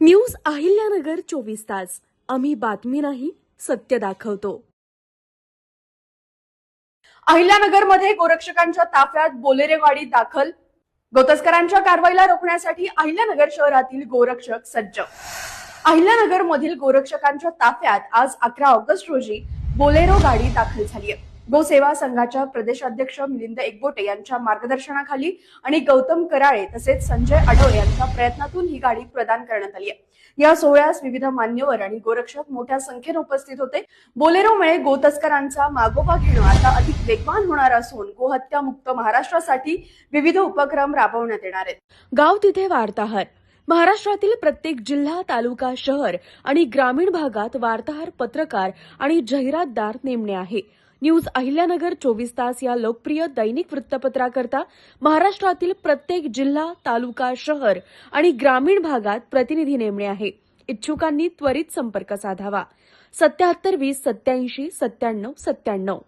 News Ahilyanagar चोवीस तास. आम्ही बातमी नाही सत्य दाखवतो. अहिल्यानगरमध्ये गोरक्षकांच्या ताफ्यात बोलेरेवाडी दाखल. गोतस्करांच्या कारवाईला रोखण्यासाठी अहिल्यानगर शहरातील गोरक्षक सज्ज. अहिल्यानगर मधील गोरक्षकांच्या ताफ्यात आज अकरा ऑगस्ट रोजी बोलेरो गाडी दाखल झाली आहे. गोसेवा संघाच्या प्रदेशाध्यक्ष मिलिंद एकबोटे यांच्या मार्गदर्शनाखाली आणि गौतम कराळे तसेच संजय अडोळे यांच्या प्रयत्नातून ही गाडी प्रदान करण्यात आली आहे. या सोहळ्यास विविध मान्यवर आणि गोरक्षक मोठ्या संख्येने उपस्थित होते. बोलेरोमुळे गोतस्करांचा मागोवा घेणं आता अधिक वेगवान होणार असून गोहत्या मुक्त महाराष्ट्रासाठी विविध उपक्रम राबवण्यात येणार आहेत. गाव तिथे वार्ताहर. महाराष्ट्रातील प्रत्येक जिल्हा तालुका शहर आणि ग्रामीण भागात वार्ताहर पत्रकार आणि जाहिरातदार नेमणे आहे. न्यूज अहिल्यानगर चोवीस तास या लोकप्रिय दैनिक वृत्तपत्राकरता महाराष्ट्रातील प्रत्येक जिल्हा तालुका शहर आणि ग्रामीण भागात प्रतिनिधी नेमणे आहे. इच्छुकांनी त्वरित संपर्क साधावा. सत्याहत्तर वीस सत्याऐंशी सत्त्याण्णव सत्त्याण्णव.